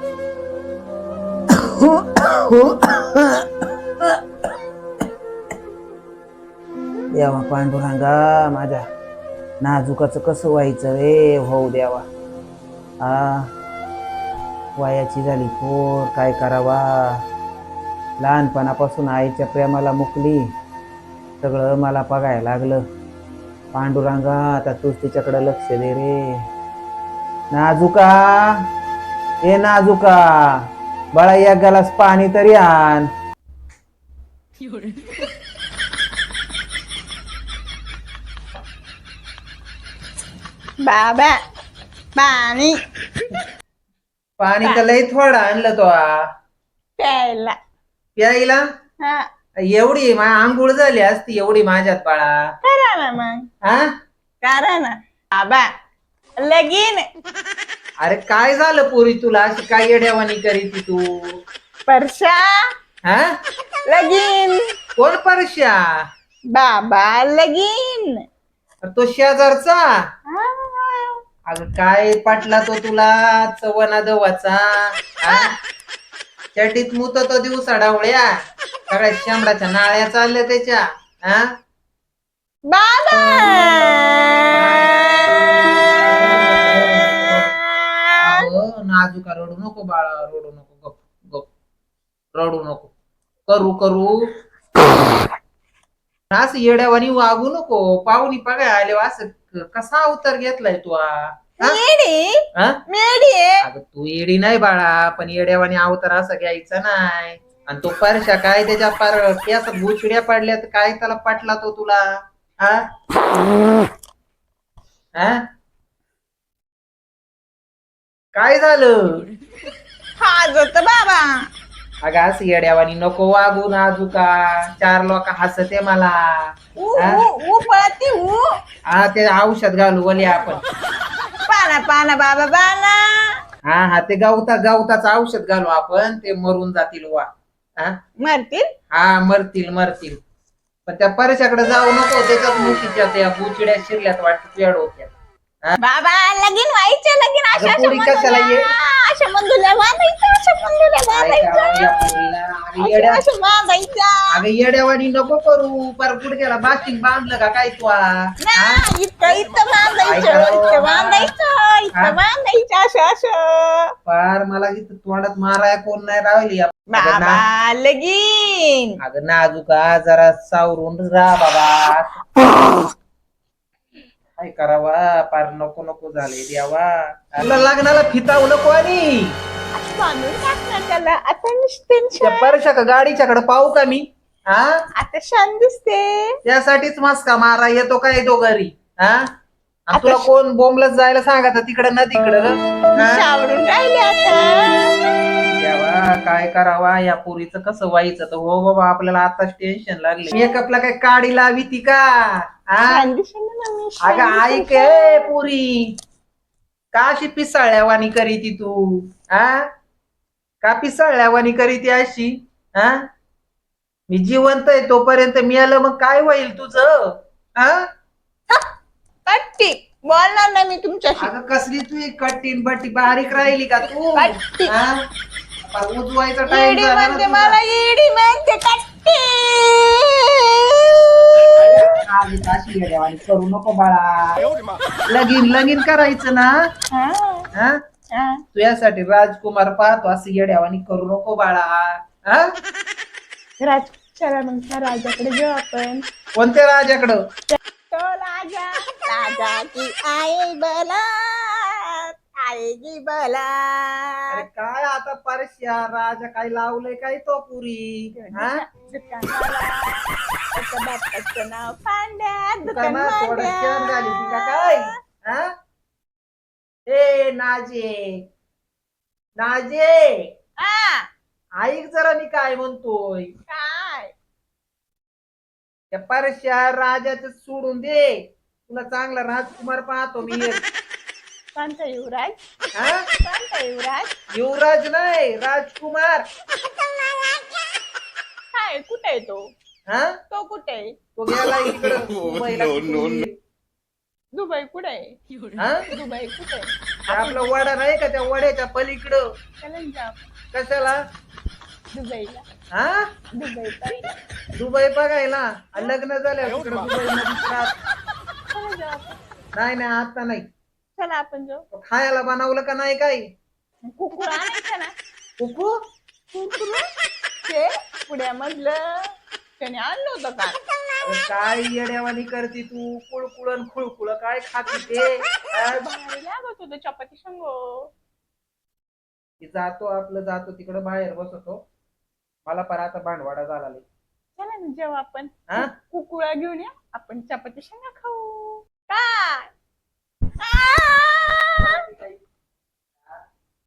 देवा पांडुरंगा माझ्या नाजुकाचं कसं व्हायचं? रे भाऊ देवा. आ वयाची झाली पोर काय करावा? लहानपणापासून आईच्या प्रेमाला मुकली. सगळं मला बघायला लागलं. पांडुरंगा आता तूच तिच्याकडं लक्ष दे रे. नाजुका! ए नाजुका बाळा एक गलास पाणी तरी आण. बाबा पाणी. पाणी तर लई थोडं आणलं तो आ. प्यायला. प्यायला? हा. एवढी मा आंघोळ झाली असती एवढी माझ्यात बाळा. करा ना मग. हा करा ना. बाबा लगीन. अरे काय झालं पोरी तुला? अशी काय येड्यावानी करीती तू? परशा हा? लगीन. कोण परश्या? बाबा लगीन. तो शेजारचा? हा. अगं काय पाटला तो तुला? चवना दवाचा. हा? चटीत मुत तो दिवसा डावळ्या. सगळ्या शेंबडाच्या नाळ्या चालल्या त्याच्या. हा? बाबा! अगं, नाजूका रडू नको बाळा रडू नको गप गप. रडू नको. करू करू. असं येड्यावानी वागू नको. पाहुणी बघाय आले असं कसा अवतार घेतलाय तू हा? हा? हा? मेडी अगं तू येडी नाही बाळा पण येड्यावानी अवतार असं घ्यायचा नाही. आणि तो परशा काय त्याच्या पार केस गुचड्या पडल्या तर काय त्याला पटला तो तुला? हा? हा? काय झालं? हाजत बाबा. अगं असं येड्यावानी नको वागू नाजुका चार लोक हसते मला. ऊ हा? ऊ ऊ पळती ऊ हा ते औषध घालू बोले आपण. पाना पाना बाबा पाना. हा हा ते गवता गवताचं औषध घालू आपण. ते मरून जातील वा. हा? मरतील? हा मरतील मरतील. पण त्या परशाकडे जाऊ नको त्याच्यात मुशीच्या त्या बुचिड्या शिरल्यात वाटत तुझ्या डोक्यात बाबा लगीन व्हायचं लगीन. अशा अगं, पोरी कशाला ये? अशा मंदुल्या बांधायचं अशा मंदुल्या काय करावं या बांधायचं पोरीला? अगं येड्या अशा बांधायचं अगं येड्यावानी नको करू. पर गुडघ्याला बाशिंग बांधलं का काय तू हा? ना इथं इथं बांधायचं? इथं बांधायचं हा? इथं बांधायचं असं असं पार मला इथं तोंडात माराय कोण नाही राहिली. अगं ना- बाबा लगीन. अगं नाजुका जरा सावरून राहा बाबा. काय करावा पार नको नको झाले द्यावा. तुला लग्नाला फितावू नको आणि. बांधून टाकणार त्याला. आता नुसते त्या परशा का गाडीच्याकडे पाहू का मी? हा? आता शान दिसते. त्यासाठीच मस्का मारा येतो काय तो घरी हा? आणि तुला कोण बोंबलत जायला सांगा तिकडं ना तिकडं? सावरून राहिले आता. देवा काय करावा या पुरीचं कसं व्हायचं? तर हो बाबा आपल्याला आताच टेन्शन लागले मेकअपला काय काडी लावी ती का? हा छान दिसेल ना मम्मी छान अगं दिसेल ऐक? ए पुरी. का अशी पिसाळ्यावानी करीती तू हा का पिसाळ्यावानी करीती अशी हा मी जिवंत आहे तोपर्यंत मिळालं मग काय होईल तुझं हा कट्टी. बोलणार नाही मी तुमच्याशी. अगं कसली तू कट्टीन बट्टी? बारीक राहिली का तू? कट्टी. हा? आता उजवायचा टाइम झाला ना म्हणते तुझा. मला म्हणते कट्टी. आली करू नको बाळा. लगीन लगीन करायचं ना. हा, हा? हा. तू यासाठी राजकुमार पाहतो असं येड्यावानी करू नको बाळा. हा? राज चला मग त्या राजाकडे जाऊ आपण. कोणत्या राजाकडं? की आई बला आएगी बला अरे काय आता परश्या राजा काय लावलंय काय तो पुरी? हा? दुकानवाला त्याच्या बापाचं नाव पांड्या तू काय मा थोडं दुकान शेण झाली ती का काय? हा? ए नाजे. नाजे. ऐक जरा मी काय म्हणतोय. काय? त्या परश्या राजाचं सोडून दे. तुला चांगला राजकुमार पाहतो मी. एक. युवराज. हा? युवराज. युवराज नाही राजकुमार. काय कुठे आहे तो? हा? तो कुठे आहे? तो गेला इकडं मुंबईला कुठून. दुबई कुठे आहे? हा? दुबई कुठे आहे? ते आपलं वडा नाही का त्या वड्याच्या पलीकडं? चला ना जाऊ. कशाला? दुबईला. हा? दुबई दुबई बघायला. आणि लग्न झालं तिकडे नाही नाही आता नाही. चला आपण जाऊ. खायला बनवलं का नाही काही? कुकुर आणायचं ना. कुकू? कुकुर ते पुण्यामधलं त्याने आणलं होतं का अरे काय येड्यावानी करते तू? कुळकुळन खुळकुळ काय खाते ते? हा? भारी लागत होतं चपाती संगो. जातो आपलं जातो तिकडं बाहेर बसतो. मला पण आता भांडवाडा झाला लय. चला ना जेव्हा आपण. हा? कुकुळा घेऊन या. आपण चपाती शेंगा खाऊ.